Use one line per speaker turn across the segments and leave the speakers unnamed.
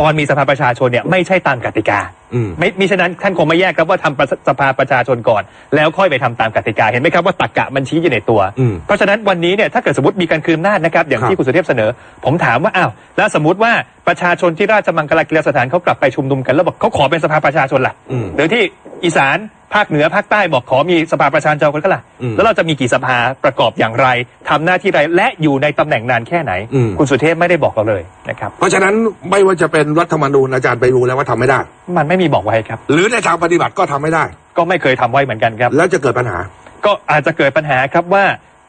ตอนมีสภาประชาชนเนี่ยไม่ใช่ตามกติกา
อืม
ไม่มิฉะนั้นท่านคงไม่แยกครับว่าทำประสภาประชาชนก่อน แล้วค่อยไปทำตามกติกาเห็นไหมครับว่าตักกะมันชี้อยู่ในตัว
อืม
เพราะฉะนั้นวันนี้เนี่ยถ้าเกิดสมมติมีการคืนอำนาจนะครับ อย่าง
ครับ
ที่คุณสุเทพเสนอ ผมถามว่าอ้าวแล้วสมมติว่าประชาชนที่ราชมังคลากีฬาสถานเขากลับไปชุมนุมกันแล้วบอกเขาขอเป็นสภาประชาชนล่ะ
อืม
หรือที่อีสาน ภาคเหนือภาคใต้บอกขอมีสภาประชาชนกันก็ล่ะ
อืม
แล้วเราจะมีกี่สภาประกอบอย่างไรทำหน้าที่ใดและอยู่ในตำแหน่งนานแค่ไหน
อืม
คุณสุเทพไม่ได้บอกเราเลยนะครับ
เพราะฉะนั้นไม่ว่าจะเป็นรัฐธรรมนูญอาจารย์ไปรู้แล้วว่าทำไม่ได้
มันไม่มีบอกไว้ครับ
หรือในทางปฏิบัติก็ทำไม่ได้
ก็ไม่เคยทำไว้เหมือนกันครับ
แล้วจะเกิดปัญหา
ก็อาจจะเกิดปัญหาครับว่า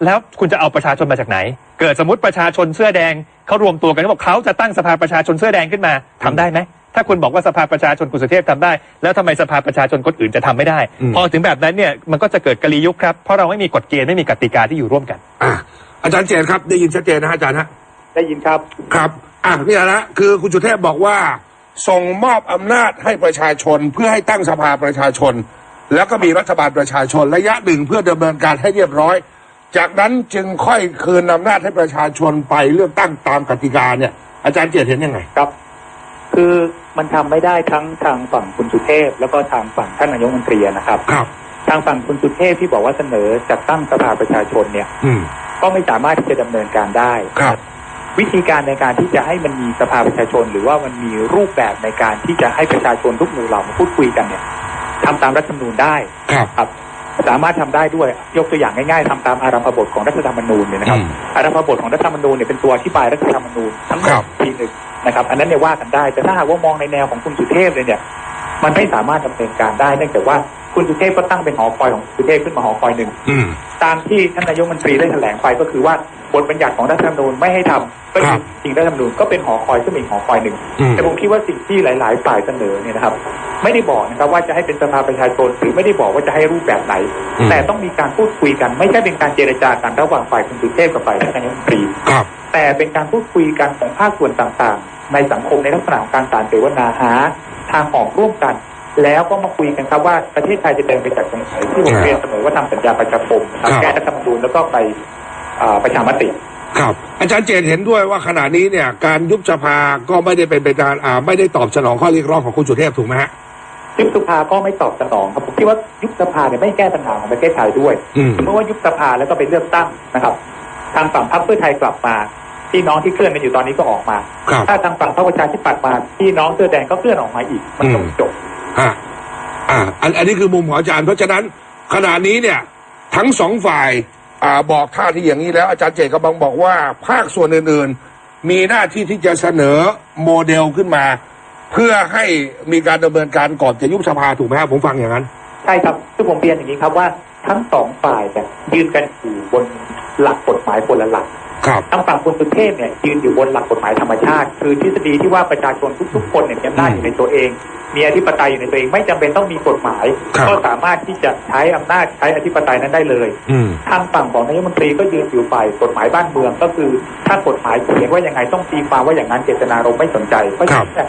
แล้วคุณจะเอาประชาชนมาจากไหน เกิดสมมติประชาชนเสื้อแดงเขารวมตัวกันเขาบอกเขาจะตั้งสภาประชาชนเสื้อแดงขึ้นมาทำได้ไหม ถ้าคุณบอกว่าสภาประชาชนคุณสุเทพทำได้ แล้วทำไมสภาประชาชนคนอื่นจะทำไม่ได้
อืม
พอถึงแบบนั้นเนี่ยมันก็จะเกิดกลียุคครับเพราะเราไม่มีกฎเกณฑ์ไม่มีกติกาที่อยู่ร่วมกัน
อะอาจารย์เจนครับ ได้ยินชัดเจนนะฮะอาจารย์ฮะ
ได้ยินครับ
ครับอะนี่นะคือคุณสุเทพบอกว่า ส่งมอบอำนาจให้ประชาชนเพื่อให้ตั้งสภาประชาชน แล้วก็มีรัฐบาลประชาชนระยะหนึ่งเพื่อดำเนินการให้เรียบร้อย จากนั้นจึงค่อยคืนอำนาจให้ประชาชนไปเลือกตั้งตามกติกาเนี่ยอาจารย์เจตเห็นยังไง
ครับ คือมันทำไม่ได้ทั้งทางฝั่งคุณสุเทพ แล้วก็ทางฝั่งท่านนายกรัฐมนตรีนะครับ
ครับ
ทางฝั่งคุณสุเทพที่บอกว่าเสนอจัดตั้งสภาประชาชนเนี่ย
อืม
ก็ไม่สามารถที่จะดำเนินการได้
ครับ
วิธีการในการที่จะให้มันมีสภาประชาชน หรือว่ามันมีรูปแบบในการที่จะให้ประชาชนทุกหมู่เหล่ามาพูดคุยกันเนี่ยทำตามรัฐธรรมนูญได้
ครับ
ครับ สามารถทำได้ด้วยยกตัวอย่างง่ายๆทำตามอารัมพบทของรัฐธรรมนูญเนี่ยนะครับ
อืม
อารัมพบทของรัฐธรรมนูญเนี่ยเป็นตัวอธิบายรัฐธรรมนูญทั้งหม
ครั
ด
บ
ทีหนึ่งนะครับ อันนั้นเนี่ยว่ากันได้ แต่ถ้าหากว่ามองในแนวของคุณสุเทพเลยเนี่ย มันไม่สามารถดำเนินการได้เนื่องจากว่าคุณสุเทพก็ตั้งเป็นหอคอยของสุเทพขึ้นมาหอคอยหนึ่ง
อืม
ตามที่ท่านนายกรัฐมนตรีได้แถลงไปก็คือว่า บทบัญญัติของรัฐธรรมนูญไม่ให้ทำก็
ครั
คือบจริงรัฐธรรมนูญก็เป็นหอคอยซึ่งเป็นหอคอยหนึ่ง
อืม
แต่ผมคิดว่าสิ่งที่หลาย ๆ ฝ่ายเสนอเนี่ยนะครับ ไม่ได้บอกนะครับว่าจะให้เป็นสภาประชาชนหรือไม่ได้บอกว่าจะให้รูปแบบไหน
อืม
แต่ต้องมีการพูดคุยกัน ไม่ใช่เป็นการเจรจากันระหว่างฝ่ายคุณสุเทพกับฝ่ายท่านนายกรัฐมนตรี
ครับ
แต่เป็นการพูดคุยกันของภาคส่วนต่าง ๆ ในสังคมในลักษณะของการสารเสวนาหาทางออกร่วมกันแล้วก็มาคุยกันครับว่าประเทศไทยจะเดินไปจากตรงไหนที่ผมเรียนเสมอว่าทำสัญญาประชาคมนะครับ
ครับ
แก้รัฐธรรมนูญแล้วก็ไปอ่า ประชามติ
ครับ อาจารย์เจนเห็นด้วยว่าขณะนี้เนี่ย การยุบสภาก็ไม่ได้เป็นไปตามอ่าไม่ได้ตอบสนองข้อเรียกร้องของคุณสุเทพถูกไหมฮะ
ยุบสภาก็ไม่ตอบสนองครับผมคิดว่ายุบสภาเนี่ยไม่แก้ปัญหาของประเทศไทยด้วย
อืม
สมมติว่ายุบสภาแล้วก็ไปเลือกตั้งนะครับ ทางฝั่งพรรคเพื่อไทยกลับมาพี่น้องที่เคลื่อนกันอยู่ตอนนี้ก็ออกมา
ครับ
ถ้าทางฝั่งพรรคประชาธิปัตย์มาพี่น้องเสื้อแดงก็เคลื่อนออกมาอีก มันจบจบ
อ่าอ่าอันอันนี้คือมุมของอาจารย์เพราะฉะนั้นขณะนี้เนี่ย ทั้งสองฝ่ายอ่า บอกท่าที่อย่างนี้แล้ว อาจารย์เจตกำลังบอกว่า ภาคส่วนอื่นๆ มีหน้าที่ที่จะเสนอโมเดลขึ้นมา เพื่อให้มีการดำเนินการก่อนจะยุบสภาถูกไหมครับผมฟังอย่างนั้น
ใช่ครับคือผมเรียนอย่างนี้ครับว่าทั้งสองฝ่ายเนี่ยยืนกันอยู่บนหลักกฎหมายคนละหลัก ทางฝั่งคุณสุเทพเนี่ยยืนอยู่บนหลักกฎหมายธรรมชาติ คือทฤษฎีที่ว่าประชาชนทุก ๆ คนเนี่ยมีอำนาจอยู่ในตัวเอง มีอธิปไตยอยู่ในตัวเองไม่จำเป็นต้องมีกฎหมาย
ครับ
ก็สามารถที่จะใช้อำนาจใช้อธิปไตยนั้นได้เลย
อืม
ทางฝั่งของนายกรัฐมนตรีก็ยืนอยู่ฝ่ายกฎหมายบ้านเมือง ก็คือถ้ากฎหมายเขียนว่ายังไงต้องตีความว่าอย่างนั้นเจตนารมณ์ไม่สนใจเพราะฉะนั้นเนี่ย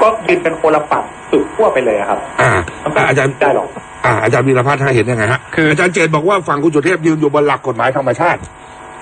ก็ยืนเป็นคนละฝั่งสุดขั้วไปเลยอะครับ
อ่า
มันก็
อ่าอาจารย์
ไม่ได้หรอก
อ่าอาจารย์วีรพัฒน์ท่านเห็นยังไงฮะ
คือ
อาจารย์เจตบอกว่าฝั่งคุณสุเทพยืนอยู่บนหลักกฎหมายธรรมชาติ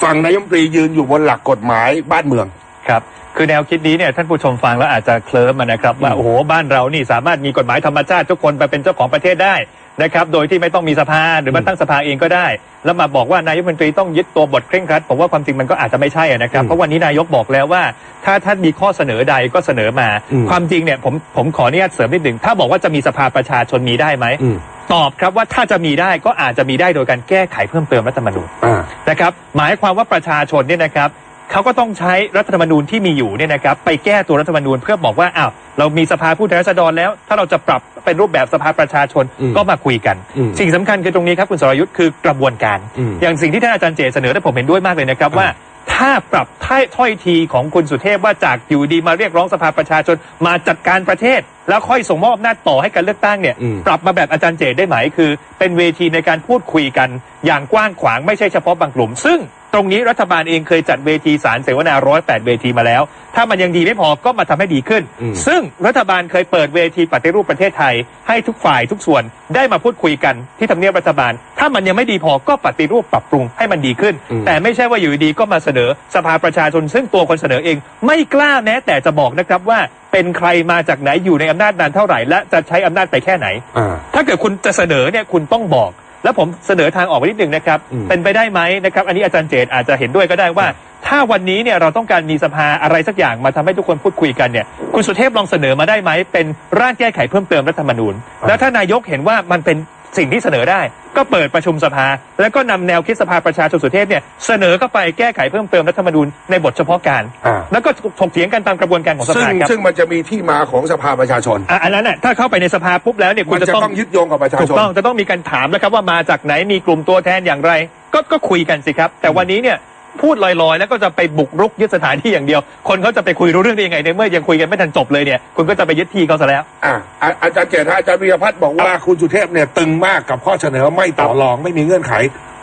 ฝั่งนายกรัฐมนตรียืนอยู่บนหลักกฎหมายบ้านเมือง
ครับคือแนวคิดนี้เนี่ยท่านผู้ชมฟังแล้วอาจจะเคลิ้มอะนะครับว่าโอ้โหบ้านเรานี่สามารถมีกฎหมายธรรมชาติทุกคนไปเป็นเจ้าของประเทศได้นะครับโดยที่ไม่ต้องมีสภาหรือมาตั้งสภาเองก็ได้ แล้วมาบอกว่านายกรัฐมนตรีต้องยึดตัวบทเคร่งครัดผมว่าความจริงมันก็อาจจะไม่ใช่อะนะครับ
อืม
เพราะวันนี้นายกบอกแล้วว่า ถ้าท่านมีข้อเสนอใดก็เสนอมา
อืม
ความจริงเนี่ยผมผมขออนุญาตเสริมนิดหนึ่งถ้าบอกว่าจะมีสภาประชาชนมีได้ไหม
อืม
ตอบครับว่าถ้าจะมีได้ก็อาจจะมีได้โดยการแก้ไขเพิ่มเติมรัฐธรรมนูญ
อ่า
นะครับหมายความว่าประชาชนเนี่ยนะครับเขาก็ต้องใช้รัฐธรรมนูญที่มีอยู่เนี่ยนะครับไปแก้ตัวรัฐธรรมนูญเพื่อบอกว่าอ้าวเรามีสภาผู้แทนราษฎรแล้ว ถ้าเราจะปรับเป็นรูปแบบสภาประชาชน
อืม
ก็มาคุยกัน
อืม
สิ่งสำคัญคือตรงนี้ครับคุณสรยุทธ์คือกระบวนการ
อืม
อย่างสิ่งที่ท่านอาจารย์เจเสนอและผมเห็นด้วยมากเลยนะครับ
อ่า
ว่า ถ้าปรับถ้อยถ้อยทีของคุณสุเทพว่าจากอยู่ดีมาเรียกร้องสภาประชาชนมาจัดการประเทศ แล้วค่อยส่งมอบอำนาจต่อให้การเลือกตั้งเนี่ย
อืม
ปรับมาแบบอาจารย์เจตได้ไหมคือ เป็นเวทีในการพูดคุยกันอย่างกว้างขวางไม่ใช่เฉพาะบางกลุ่ม ซึ่งต รงนี้รัฐบาลเองเคยจัดเวทีสารเสวนาร้อยแปดเวทีมาแล้ว ถ้ามันยังดีไม่พอก็มาทำให้ดีขึ้น
อืม
ซึ่งรัฐบาลเคยเปิดเวทีปฏิรูปประเทศไทย ให้ทุกฝ่ายทุกส่วนได้มาพูดคุยกันที่ทำเนียบรัฐบาล ถ้ามันยังไม่ดีพอก็ปฏิรูปปรับปรุงให้มันดีขึ้น
อืม
แต่ไม่ใช่ว่าอยู่ดีๆก็มาเสนอสภาประชาชน ซึ่งตัวคนเสนอเอง ไม่กล้าแม้แต่จะบอกนะครับว่าเป็นใครมาจากไหนอยู่ในอำนาจนานเท่าไหร่และจะใช้อำนาจไปแค่ไหน
อ่า
ถ้าเกิดคุณจะเสนอเนี่ยคุณต้องบอก แล้วผมเสนอทางออกไปนิดหนึ่งนะครับ
อืม
เป็นไปได้ไหมนะครับ อันนี้อาจารย์เจตอาจจะเห็นด้วยก็ได้ว่า ถ้าวันนี้เนี่ยเราต้องการมีสภาอะไรสักอย่างมาทำให้ทุกคนพูดคุยกันเนี่ยคุณสุเทพลองเสนอมาได้ไหมเป็นร่างแก้ไขเพิ่มเติมรัฐธรรมนูญ แล้วถ้านายกเห็นว่ามันเป็น สิ่งที่เสนอได้ ก็เปิดประชุมสภา แล้วก็นำแนวคิดสภาประชาชนสุเทพเนี่ยเสนอเข้าไปแก้ไขเพิ่มเติมรัฐธรรมนูญในบทเฉพาะการ
อ่า
แล้วก็ถกเถียงกันตามกระบวนการของส
ซึ่ง
ภาครับ
ซึ่งมันจะมีที่มาของสภาประชาชน
อะอันนั้นน่ะถ้าเข้าไปในสภาปุ๊บแล้วเนี่ยคุ
มั
ณ
น
จะ
จะ
ต้อง
ต้องยึดโยงกับประชา
ถู
ช
ก
น
ต้องจะต้องมีการถามแล้วครับว่ามาจากไหนมีกลุ่มตัวแทนอย่างไร ก็ก็คุยกันสิครับ แต่วันนี้เนี่ย พูดลอยๆ แล้วก็จะไปบุกรุกยึดสถานที่อย่างเดียว คนเขาจะไปคุยรู้เรื่องได้ยังไงในเมื่อยังคุยกันไม่ทันจบเลยเนี่ย คุณก็จะไปยึดที่เขาซะแล้ว
อ่าอ่าอาจารย์เจตฮะอาจารย์วิรพัฒน์บอกว่าคุณสุเทพเนี่ยตึงมากกับข้อเสนอไม่ต่อรองไม่มีเงื่อนไข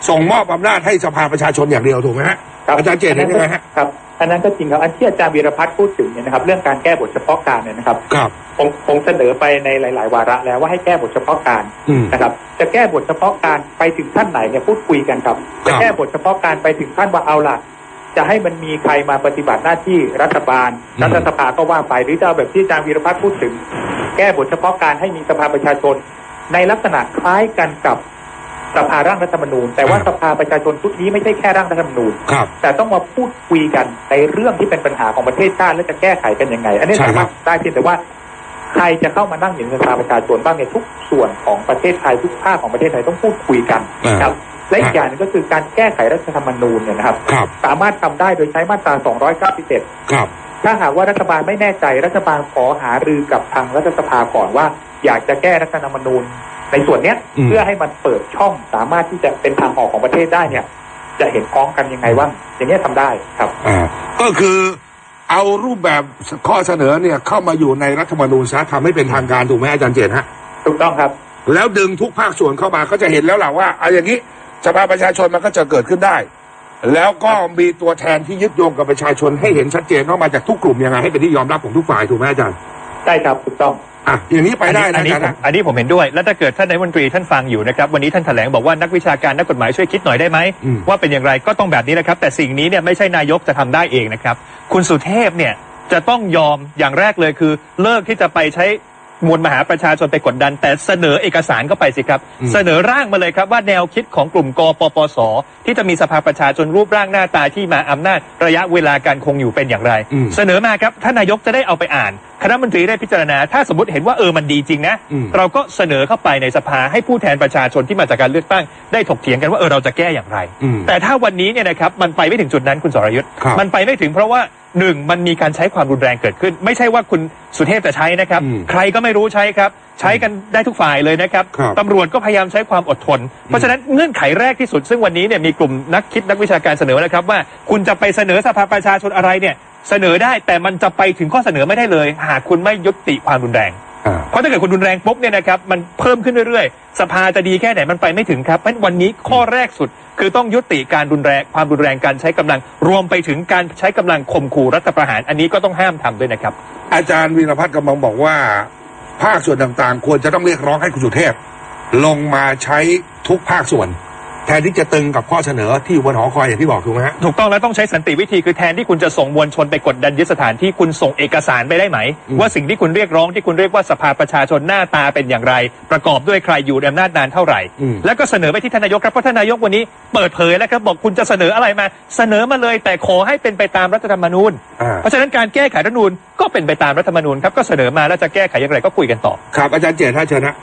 ส่งมอบอำนาจให้สภาประชาชนอย่างเดียวถูกไหมฮะ
ครับ
อาจารย์เจตเห็นยังไงฮะ
ครับอันนั้นก็จริงครับอันที่อาจารย์วีรพัฒน์พูดถึงเนี่ยนะครับ เรื่องการแก้บทเฉพาะการเนี่ยนะครับ
ครับ
ผมผมเสนอไปในหลาย ๆ วาระแล้วว่าให้แก้บทเฉพาะการ
อืม
นะครับ จะแก้บทเฉพาะการไปถึงขั้นไหนเนี่ยพูดคุยกันครับ
ครั
จะ
บ
แก้บทเฉพาะการไปถึงขั้นว่าเอาล่ะ จะให้มันมีใครมาปฏิบัติหน้าที่รัฐบาล
อืม
รัฐสภาก็ว่าไปหรือจะเอาแบบที่อาจารย์วีรพัฒน์พูดถึง แก้บทเฉพาะการให้มีสภาประชาชน ในลักษณะคล้ายกันกับ สภาร่างรัฐธรรมนูญ แต่ว่าสภาประชาชนชุดนี้ไม่ใช่แค่ร่างรัฐธรรมนูญ
ครับ
แต่ต้องมาพูดคุยกันในเรื่องที่เป็นปัญหาของประเทศชาติและจะแก้ไขกันยังไง อันนี้
ใช่
สา
ครั
มาร
บ
ถได้เพียงแต่ว่าใครจะเข้ามานั่งอยู่ในสภาประชาชนบ้างเนี่ยทุกส่วนของประเทศไทยทุกภาคของประเทศไทยต้องพูดคุยกัน
อ่า
ครับและอีกอย่างหนึงก็คือการแก้ไขรัฐธรรมนูญเนี่ยนะครับ
ครับ
สามารถทำได้โดยใช้มาตรา291
ครับ
ถ้าหากว่ารัฐบาลไม่แน่ใจรัฐบาลขอหารือกับทางรัฐสภาก่อนว่า อยากจะแก้รัฐธรรมนูญ ในส่วนเนี้ย
อืม
เพื่อให้มันเปิดช่องสามารถที่จะเป็นทางออกของประเทศได้เนี่ย จะเห็นพ้องกันยังไงว่าอย่างนี้ยทำได้ครับ
อ่าก็คือเอารูปแบบข้อเสนอเนี่ยเข้ามาอยู่ในรัฐธรรมนูญซะทำให้เป็นทางการถูกไหมอาจารย์เจตฮะ
ถูกต้องครับ
แล้วดึงทุกภาคส่วนเข้ามาก็จะเห็นแล้วล่ะว่าเอาอย่างนี้สภาประชาชนมันก็จะเกิดขึ้นได้ แล้วก็มีตัวแทนที่ยึดโยงกับประชาชนให้เห็นชัดเจนว่ามาจากทุกกลุ่มยังไงให้เป็นที่ยอมรับของทุกฝ่ายถูกไหมอาจารย์
ใช่ครับถูกต้อง
อะอย่างนี้ไปได้
อั
นะ
นนี้
อาจารย์
ผม
นะ
อันนี้ผมเห็นด้วย แล้วถ้าเกิดท่านนายกรัฐมนตรีท่านฟังอยู่นะครับ วันนี้ท่านแถลงบอกว่านักวิชาการนักกฎหมายช่วยคิดหน่อยได้ไหม
อืม
ว่าเป็นอย่างไรก็ต้องแบบนี้นะครับ แต่สิ่งนี้เนี่ยไม่ใช่นายกจะทำได้เองนะครับ คุณสุเทพเนี่ยจะต้องยอมอย่างแรกเลยคือ เลิกที่จะไปใช้ มวลมหาประชาชนไปกดดัน แต่เสนอเอกสารเข้าไปสิครับ
อืม
เสนอร่างมาเลยครับว่าแนวคิดของกลุ่มกปปส ที่จะมีสภาประชาชนรูปร่างหน้าตาที่มาอำนาจระยะเวลาการคงอยู่เป็นอย่างไร
อืม
เสนอมาครับท่านนายกจะได้เอาไปอ่าน คณะมนตรีได้พิจารณา ถ้าสมมติเห็นว่าเออมันดีจริงนะ
อืม
เราก็เสนอเข้าไปในสภาให้ผู้แทนประชาชนที่มาจากการเลือกตั้งได้ถกเถียงกันว่าเออเราจะแก้อย่างไร
อืม
แต่ถ้าวันนี้เนี่ยนะครับมันไปไม่ถึงจุดนั้นคุณสรยุทธ์
ครับ
มันไปไม่ถึงเพราะว่า หนึ่งมันมีการใช้ความรุนแรงเกิดขึ้น ไม่ใช่ว่าคุณสุเทพจะใช้นะครับ
อืม
ใครก็ไม่รู้ใช้ครับ ใช้กันได้ทุกฝ่ายเลยนะครับ
ครับ
ตำรวจก็พยายามใช้ความอดทน เพราะฉะนั้นเงื่อนไขแรกที่สุด ซึ่งวันนี้เนี่ยมีกลุ่มนักคิดนักวิชาการเสนอแล้วครับ ว่าคุณจะไปเสนอสภาประชาชนอะไรเนี่ยเสนอได้แต่มันจะไปถึงข้อเสนอไม่ได้เลย หากคุณไม่ยุติความรุนแรง
อ่า
เพราะถ้าเกิดคุณรุนแรงปุ๊บเนี่ยนะครับมันเพิ่มขึ้นเรื่อยๆ สภาจะดีแค่ไหนมันไปไม่ถึงครับเพราะฉะนั้นวันนี้ข้อแรกสุด คือต้องยุติการรุนแรงความรุนแรงการใช้กำลัง รวมไปถึงการใช้กำลังข่มขู่รัฐประหาร อันนี้ก็ต้องห้ามทำด้วยนะครับ
อาจารย์วีรพัฒน์กำลังบอกว่า ภาคส่วนต่างๆ ควรจะต้องเรียกร้องให้คุณสุเทพ ลงมาใช้ทุกภาคส่วน แทนที่จะตึงกับข้อเสนอที่อยู่บนหอคอยอย่างที่บอกถูกไหมฮะ
ถูกต้องแล้วต้องใช้สันติวิธีคือแทนที่คุณจะส่งมวลชนไปกดดันยึดสถานที่คุณส่งเอกสารไปได้ไหม
อืม
ว่าสิ่งที่คุณเรียกร้องที่คุณเรียกว่าสภาประชาชนหน้าตาเป็นอย่างไร ประกอบด้วยใครอยู่ในอำนาจนานเท่าไหร่
อืม
แล้วก็เสนอไปที่ท่านนายกครับเพราะท่านนายกวันนี้เปิดเผยแล้วครับบอกคุณจะเสนออะไรมาเสนอมาเลย แต่ขอให้เป็นไปตามรัฐธรรมนูญ
อ่า
เพราะฉะนั้นการแก้ไขรัฐธรรมนูญก็เป็นไปตามรัฐธรรมนูญครับก็เสนอมาแล้วจะแก้ไขอย่างไรก็คุยกันต่อ
ครับอาจารย์เจตท่าเชิญนะ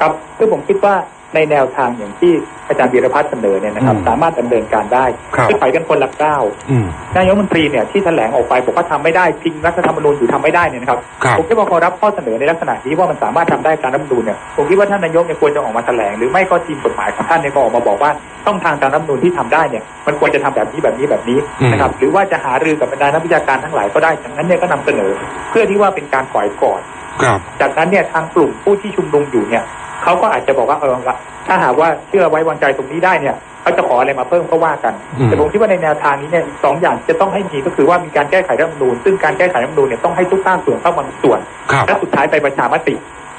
ครับคือผมคิดว่า ในแนวทางอย่างที่อาจารย์วีรพัฒน์เสนอเนี่ยนะครับ
อืม
สามารถดำเนินการได้
ครับ
คือไปกันคนละก้าว
อืม
นายกรัฐมนตรีเนี่ยที่แถลงออกไปบอกว่าทำไม่ได้พิงรัฐธรรมนูญอยู่ทำไม่ได้เนี่ยนะครับ
ครับ
ผมคิดว่าพอรับข้อเสนอในลักษณะนี้ว่ามันสามารถทำได้ตามรัฐธรรมนูญเนี่ยผมคิดว่าท่านนายกเนี่ยควรจะออกมาแถลงหรือไม่ก็ทีมกฎหมายของท่านเนี่ยก็ออกมาบอกว่าต้องทางตามรัฐธรรมนูญที่ทำได้เนี่ยมันควรจะทำแบบนี้แบบนี้แบบนี้
อืม
นะครับหรือว่าจะหารือกับบรรดานักวิชาการทั้งหลายก็ได้จากนั้นเนี่ยก็นำเสนอ เพื่อที่ว่าเป็นการปล่อยก่อน
ครับ
จากนั้นเนี่ยทางกลุ่มผู้ที่ชุมนุมอยู่เนี่ย เขาก็อาจจะบอกว่าเออละถ้าหากว่าเชื่อไว้วางใจตรงนี้ได้เนี่ยเขาจะขออะไรมาเพิ่มก็ว่ากัน
อืม
แต่ผมคิดว่าในแนวทางนี้เนี่ยสองอย่างจะต้องให้มีก็คือว่ามีการแก้ไขรัฐธรรมนูญซึ่งการแก้ไขรัฐธรรมนูญเนี่ยต้องให้ทุกภาคส่วนเข้ามามีส่วน
ครับ
และสุดท้ายไปประชามติ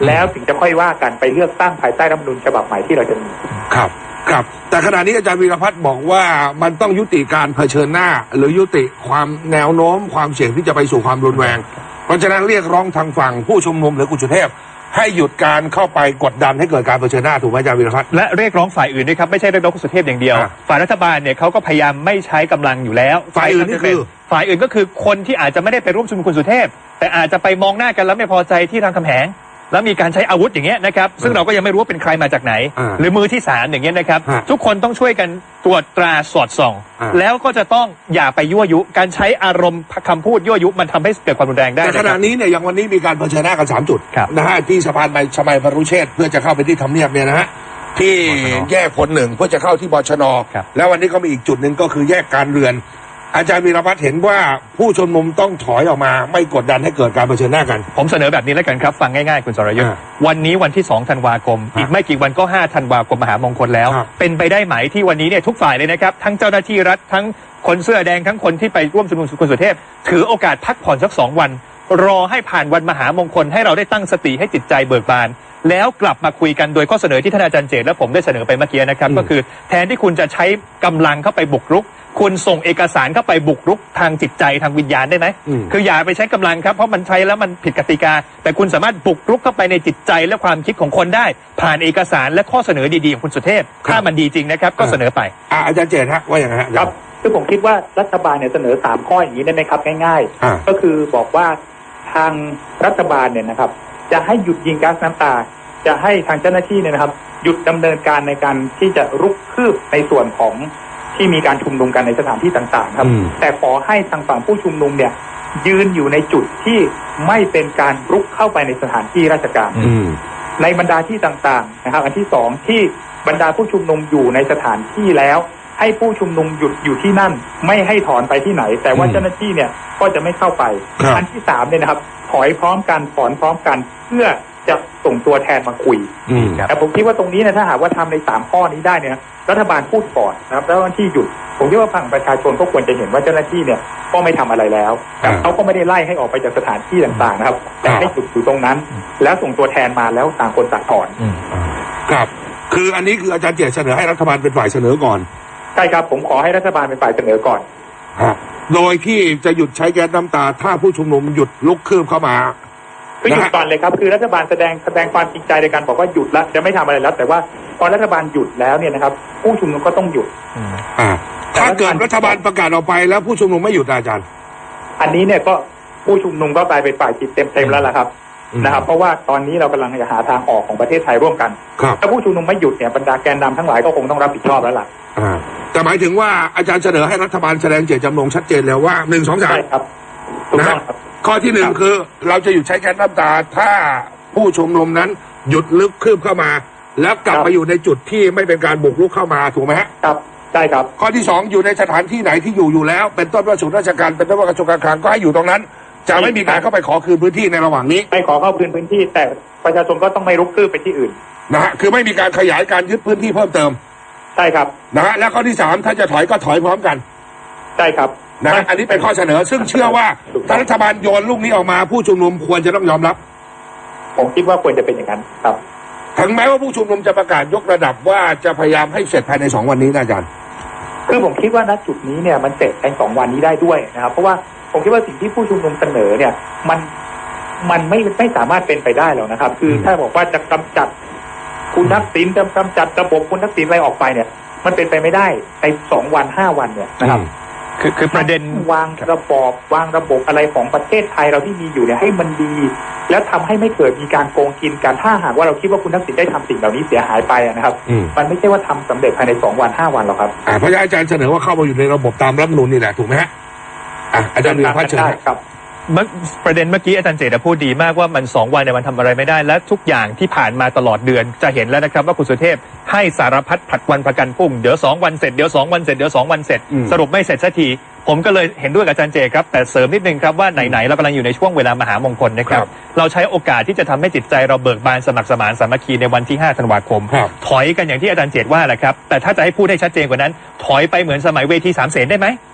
แล้วถึงจะค่อยว่ากันไปเลือกตั้งภายใต้รัฐธรรมนูญฉบับใหม่ที่เราจะมี
ครับครับแต่ขณะนี้อาจารย์วีรพัฒน์บอกว่ามันต้องยุติการเผชิญหน้า หรือยุติความแนวโน้มความเสี่ยงที่จะไปสู่ความรุนแรง เพราะฉะนั้นเรียกร้องทางฝั่งผู้ชุมนุมหรือคุณสุเทพ ให้หยุดการเข้าไปกดดันให้เกิดการเผชิญหน้าถูกไหมอาจารย์วีรพัฒน์
และเรียกร้องฝ่ายอื่นด้วยครับ ไม่ใช่เรียกร้องคุณสุเทพอย่างเดียว
อะ
ฝ่ายรัฐบาลเนี่ยเขาก็พยายามไม่ใช้กำลังอยู่แล้ว
ฝ่ายอื่นนี่คือ
ฝ่ายอื่นก็คือคนที่อาจจะไม่ได้ไปร่วมชุมนุมคุณสุเทพ แต่อาจจะไปมองหน้ากันแล้วไม่พอใจที่ทางคำแหง แล้วมีการใช้อาวุธอย่างเงี้ยนะครับซึ่งเราก็ยังไม่รู้ว่าเป็นใครมาจากไหน
อ่า
หรือมือที่สามอย่างเงี้ยนะครับ
ฮะ
ทุกคนต้องช่วยกันตรวจตราสอดส่อง
อ่า
แล้วก็จะต้องอย่าไปยั่วยุ การใช้อารมณ์คำพูดยั่วยุมันทำให้เกิดความรุนแรงได้
แต่ข
นะค
ณะ
รับ
นี้เนี่ยอย่างวันนี้มีการเผชิญหน้ากันสามจุด
ครับ
นะฮะที่สะพานใบชมัยบรรรุเชษฐ์เพื่อจะเข้าไปที่ทำเนียบเนี่ยนะฮะที่
บชน
แยกพลหนึ่งเพื่อจะเข้าที่บชน
ครับ
แล้ววันนี้ก็มีอีกจุดหนึ่งก็คือแยกการเรือน อาจารย์วีรพัฒน์เห็นว่าผู้ชุมนุมต้องถอยออกมา ไม่กดดันให้เกิดการเผชิญหน้ากัน
ผมเสนอแบบนี้แล้วกันครับ ฟังง่ายๆ คุณสรยุทธ์
อ่า
วันนี้วันที่ 2 ธันวาคม
ครับ
อีกไม่กี่วันก็ 5 ธันวาคมมหามงคลแล้ว
ครับ
เป็นไปได้ไหมที่วันนี้เนี่ยทุกฝ่ายเลยนะครับ ทั้งเจ้าหน้าที่รัฐทั้งคนเสื้อแดงทั้งคนที่ไปร่วมชุมนุมคุณสุเทพ ถือโอกาสพักผ่อนสักสองวัน รอให้ผ่านวันมหามงคล ให้เราได้ตั้งสติให้จิตใจเบิกบาน แล้วกลับมาคุยกันโดยข้อเสนอที่ท่านอาจารย์เจตและผมได้เสนอไปเมื่อกี้นะครับ
อืม
ก็คือแทนที่คุณจะใช้กำลังเข้าไปบุกรุก คุณส่งเอกสารเข้าไปบุกรุกทางจิตใจทางวิญญาณได้ไหม
อืม
คืออย่าไปใช้กำลังครับ เพราะมันใช้แล้วมันผิดกติกา แต่คุณสามารถบุกรุกเข้าไปในจิตใจและความคิดของคนได้ ผ่านเอกสารและข้อเสนอดีๆของคุณสุเทพ ถ้ามันดีจริงนะครับ ก็เสนอไป
อะอาจารย์เจตฮะว่าอย่างไรฮะ
ครับ คือผมคิดว่ารัฐบาลเนี่ยเสนอสามข้ออย่างนี้ได้ไหมครับ ง่าย
อ่า
ๆ ก็คือบอกว่าทางรัฐบาลเนี่ยนะครับ จะให้หยุดยิงก๊าซน้ำตา จะให้ทางเจ้าหน้าที่เนี่ยนะครับ หยุดดำเนินการในการที่จะรุกคืบในส่วนของ ที่มีการชุมนุมกันในสถานที่ต่างๆ ครับ
อืม
แต่ขอให้ทางฝั่งผู้ชุมนุมเนี่ยยืนอยู่ในจุดที่ไม่เป็นการรุกเข้าไปในสถานที่ราชการ
อืม
ในบรรดาที่ต่างๆนะครับ อันที่สองที่บรรดาผู้ชุมนุมอยู่ในสถานที่แล้ว ให้ผู้ชุมนุมหยุดอยู่ที่นั่น ไม่ให้ถอนไปที่ไหน แต่ว่า
อืม
เจ้าหน้าที่เนี่ยก็จะไม่เข้าไป
ครับ
อันที่สามเนี่ยนะครับ ถอยพร้อมกันถอนพร้อมกันเพื่อ จะส่งตัวแทนมาคุย
อืม
ครับ
แต่ผมคิดว่าตรงนี้เนี่ยถ้าหากว่าทำในสามข้อนี้ได้เนี่ย รัฐบาลพูดก่อนนะครับแล้วเจ้าหน้าที่หยุด ผมคิดว่าฝั่งประชาชนก็ควรจะเห็นว่าเจ้าหน้าที่เนี่ยก็ไม่ทำอะไรแล้วแต่
อ่า
เขาก็ไม่ได้ไล่ให้ออกไปจากสถานที่ต่างๆนะครับ แต่
ครับ
ให้หยุดอยู่ตรงนั้น แล้วส่งตัวแทนมาแล้วต่างคนต่างถอน
ครับ คืออันนี้คืออาจารย์เจตเสนอให้รัฐบาลเป็นฝ่ายเสนอก่อน
ใช่ครับผมขอให้รัฐบาลเป็นฝ่ายเสนอก่อน
ฮะโดยที่จะหยุดใช้แก๊สน้ำตา ถ้าผู้ชุมนุมหยุดลุกคืบเข้ามา
คือหยุด
นะฮะ
ก่อนเลยครับคือรัฐบาลแสดงแสดงความจริงใจในการบอกว่าหยุดแล้วจะไม่ทำอะไรแล้ว แต่ว่าพอรัฐบาลหยุดแล้วเนี่ยนะครับ ผู้ชุมนุมก็ต้องหยุด
อ่าถ้าเกิดรัฐบาลประกาศออกไปแล้วผู้ชุมนุมไม่หยุดอาจารย์
อันนี้เนี่ยก็ผู้ชุมนุมก็กลายเป็นฝ่ายผิดเต็มๆแล้วล่ะครับ
อืม
นะครับเพราะว่าตอนนี้เรากำลังจะหาทางออกของประเทศไทยร่วมกัน
ครับ
ถ้าผู้ชุมนุมไม่หยุดเนี่ยบรรดาแกนนำทั้งหลายก็คงต้องรับผิดชอบแล้วล่ะ
อ่าแต่หมายถึงว่าอาจารย์เสนอให้รัฐบาลแสดงเจตจำนงชัดเจนแล้วว่าหนึ่งสองสาม
ใช่ครับ ถูกต้องครับ
ข้อที่หนึ่ง
ครับ
คือเราจะหยุดใช้แก๊สน้ำตา ถ้าผู้ชุมนุมนั้นหยุดลึกคืบเข้ามา แล้วกลับ มาอยู่ในจุดที่ไม่เป็นการบุกรุกเข้ามาถูกไหมฮะ
ครับใช่ครับ
ข้อที่สองอยู่ในสถานที่ไหนที่อยู่อยู่แล้ว เป็นต้นว่าศูนย์ราชการเป็นต้นว่ากระทรวงการคลังก็ให้อยู่ตรงนั้น จะไม่มีการเข้าไปขอคืนพื้นที่ในระหว่างนี้
ไม่ขอเข้าพื้นพื้นที่ แต่ประชาชนก็ต้องไม่รุกคืบไปที่อื่น
นะฮะคือไม่มีการขยายการยึดพื้นที่เพิ่มเติม
ใช่ครับ
นะฮะแล้วข้อที่สามถ้าจะถอยก็ถอยพร้อมกัน
ใช่ครับ
นะฮะอันนี้เป็นข้อเสนอ ซึ่งเชื่อว่าถ้ารัฐบาลโยนลูกนี้ออกมาผู้ชุมนุมควรจะต้องยอมรับ
ผมคิดว่าควรจะเป็นอย่างนั้นครับ
ถึงแม้ว่าผู้ชุมนุมจะประกาศยกระดับว่าจะพยายามให้เสร็จภายในสองวันนี้นะอาจารย์
คือผมคิดว่าณจุดนี้เนี่ยมันเสร็จในสองวันนี้ได้ด้วยนะครับเพราะว่าผมคิดว่าสิ่งที่ผู้ชุมนุมเสนอเนี่ย มันมันไม่ไม่สามารถเป็นไปได้หรอกนะครับ คือถ้าบอกว่าจะกำจัดคุณทักษิณจะกำจัดระบบคุณทักษิณอะไรออกไปเนี่ย มันเป็นไปไม่ได้ในสองวันห้าวันเนี่ยนะครับ
คือคือประเด็น
วางระบอบวางระบบอะไรของประเทศไทยเราที่มีอยู่เนี่ยให้มันดี แล้วทำให้ไม่เกิดมีการโกงกินกันถ้าหากว่าเราคิดว่าคุณทักษิณได้ทำสิ่งเหล่านี้เสียหายไปอะนะครับ
อืม
มันไม่ใช่ว่าทำสำเร็จภายในสองวันห้าวันหรอกครับ
อ่าเพราะฉะนั้นอาจารย์เสนอว่าเข้ามาอยู่ในระบบตามรัฐธรรมนูญนี่แหละถูกไหมฮะอะอาจารย์วีรพัฒน์เชิญ
ได้
ฮะ
ครับ
เมื่อ ประเด็นเมื่อกี้อาจารย์เจตพูดดีมากว่ามันสองวันเนี่ยมันทำอะไรไม่ได้ และทุกอย่างที่ผ่านมาตลอดเดือนจะเห็นแล้วนะครับว่าคุณสุเทพให้สารพัดผลัดวันประกันพรุ่งเดี๋ยวสองวันเสร็จเดี๋ยวสองวันเสร็จเดี๋ยวสองวันเสร็จ
อืม
สรุปไม่เสร็จสักที ผมก็เลยเห็นด้วยกับอาจารย์เจครับ แต่เสริมนิดนึงครับว่าไหนๆเรากำลังอยู่ในช่วงเวลามหามงคลนะครับเราใช้โอกาสที่จะทำให้จิตใจเราเบิกบานสมัครสมานสามัคคีในวันที่5ธันวาคม
ครับ
ถอยกันอย่างที่อาจารย์เจตว่าแหละครับแต่ถ้าจะให้พูดให้ชัดเจนกว่านั้น ถอยไปเหมือนสมัยเวทีสามเสนได้ไหม
อืม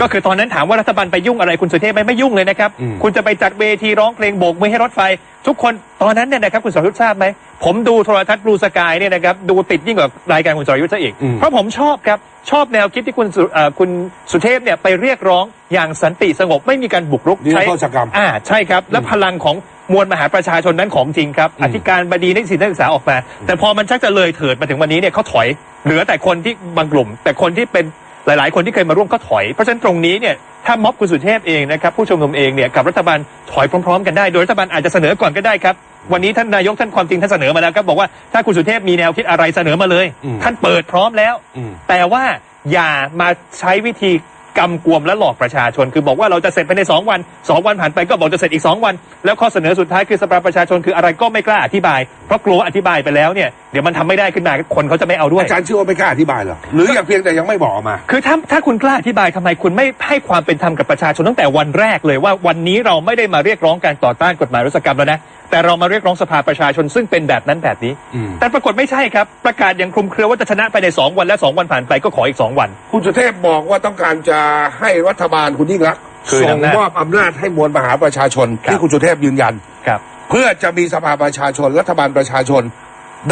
ก็คือตอนนั้นถามว่ารัฐบาลไปยุ่งอะไรคุณสุเทพไหมไม่ยุ่งเลยนะครับ
อืม
คุณจะไปจัดเวทีร้องเพลงโบกมือให้รถไฟ ทุกคนตอนนั้นเนี่ยนะครับคุณสรยุทธ์ทราบไหมผมดูโทรทัศน์บลูสกายเนี่ยนะครับดูติดยิ่งกว่ารายการคุณสรยุทธ์ซะอีก
อืม
เพราะผมชอบครับ ชอบแนวคิดที่คุณสุเอ่อคุณสุเทพเนี่ยไปเรียกร้องอย่างสันติสงบไม่มีการบุกรุก
นิรโทษกรรม
อ่าใช่ครับ และพลังของมวลมหาประชาชนนั้นของจริงครับ
อืม
อธิการบดีนักศึกษานักศึกษาออกมา แต่พอมันชักจะเลยเถิดมาถึงวันนี้เนี่ยเขาถอย เหลือแต่คนที่บางกลุ่ม แต่คนที่เป็น หลาย ๆ คนที่เคยมาร่วมก็ถอย เพราะฉะนั้นตรงนี้เนี่ยถ้าม็อบคุณสุเทพเองนะครับผู้ชุมนุมเองเนี่ยกับรัฐบาลถอยพร้อม ๆ กันได้โดยรัฐบาลอาจจะเสนอก่อนก็ได้ครับ วันนี้ท่านนายกท่านความจริงท่านเสนอมาแล้วครับบอกว่าถ้าคุณสุเทพมีแนวคิดอะไรเสนอมาเลย
อืม
ท่านเปิดพร้อมแล้ว
อืม
แต่ว่าอย่ามาใช้วิธี กำกวมและหลอกประชาชน คือบอกว่าเราจะเสร็จภายใน 2 วัน 2 วันผ่านไปก็บอกจะเสร็จอีก 2 วัน แล้วข้อเสนอสุดท้ายคือสภาประชาชนคืออะไรก็ไม่กล้าอธิบาย เพราะกลัวอธิบายไปแล้วเนี่ยเดี๋ยวมันทำไม่ได้ขึ้นมาคนเขาจะไม่เอาด้วย
อาจารย์เชื่อว่าไม่กล้าอธิบายเหรอหรืออย่างเพียงแต่ยังไม่บอกออกมา
คือถ้าถ้าคุณกล้าอธิบายทำไมคุณไม่ให้ความเป็นธรรมกับประชาชนตั้งแต่วันแรกเลยว่าวันนี้เราไม่ได้มาเรียกร้องการต่อต้านกฎหมายรุษกรรมแล้วนะ แต่เรามาเรียกร้องสภาประชาชนซึ่งเป็นแบบนั้นแบบนี้
อืม
แต่ปรากฏไม่ใช่ครับ ประกาศอย่างคลุมเครือว่าจะชนะไปใน 2 วันและ 2 วันผ่านไปก็ขออีก 2 วัน
คุณสุเทพบอกว่าต้องการจะให้รัฐบาลคุณยิ่งรักษณ์
คืน
ส่ง
อำนาจ
มอบอำนาจให้มวลมหาประชาชน
ครับ
ที่คุณสุเทพยืนยัน
ครับ
เพื่อจะมีสภาประชาชนรัฐบาลประชาชน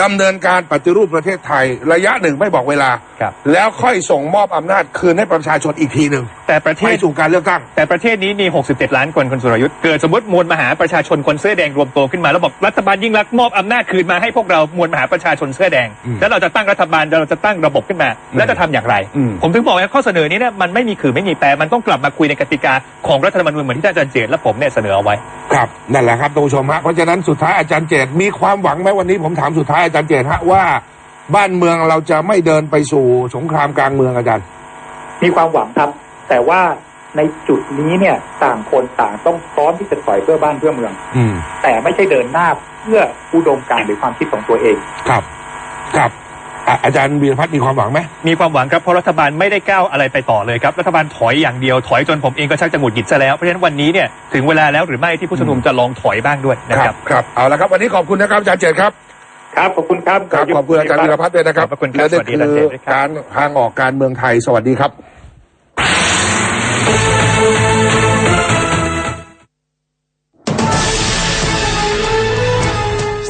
ดำเนินการปฏิรูปประเทศไทย ระยะหนึ่งไม่บอกเวลา
ครับ
แล้วค่อยส่งมอบอำนาจคืนให้ประชาชนอีกทีหนึ่ง
แต่ประเท
ไป
ศ
สู่การเลือกตั้ง
แต่ประเทศนี้มี 67 ล้านคนคุณสุรยุทธ์เกิดสมมติมวลมหาประชาชนคนเสื้อแดงรวมตัวขึ้นมาแล้วบอกรัฐบาลยิ่งรักษณ์มอบอำนาจคืนมาให้พวกเรามวลมหาประชาชนเสื้อแดง
อืม
แล้วเราจะตั้งรัฐบาลเราจะตั้งระบบขึ้นมา แล้วจะทำอย่างไร
อืม
ผมถึงบอกว่าข้อเสนอนี้เนี่ยมันไม่มีคือไม่มีแปรมันต้องกลับมาคุยในกติกาของรัฐธรรมนูญเหมือนที่อาจารย์เจตและผมเนี่ยเสนอเอาไว้
ครับนั่นแหละครับท่านผู้ชมฮะเพราะฉะนั้นสุดท้ายอาจารย์เจตมีความหวังไหมวันนี้ผมถามสุดท้ายอาจารย์เจตฮะว่าบ้านเมืองเราจะไม่เดินไปสู่สงครามกลางเมืองอาจารย์
มีความหวังครับ แต่ว่าในจุดนี้เนี่ยต่างคนต่างต้องพร้อมที่จะถอยเพื่อบ้านเพื่อเมือง
อืม
แต่ไม่ใช่เดินหน้าเพื่ออุดมการณ์หรือความคิดของตัวเอง
ครับ ครับ อะอาจารย์วีรพัฒน์มีความหวังไหม
มีความหวังครับเพราะรัฐบาลไม่ได้ก้าวอะไรไปต่อเลยครับรัฐบาลถอยอย่างเดียวถอยจนผมเองก็ชักจะหงุดหงิดซะแล้วเพราะฉะนั้นวันนี้เนี่ยถึงเวลาแล้วหรือไม่ที่ผู้ชุมนุมจะลองถอยบ้างด้วยนะครับ
ครับเอาละครับ วันนี้ขอบคุณนะครับอาจารย์เจตครับ
ครับขอบคุณครับ
ครับขอบคุณอาจารย์วีรพัฒน์ด้วยนะครับ
ขอบพระคุณครับ
และนี่
สวัสดีอาจารย์เจ
คือ
ตด้วยครับ
การทางออกการเมืองไทยสวัสดีครับ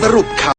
สรุปข่าว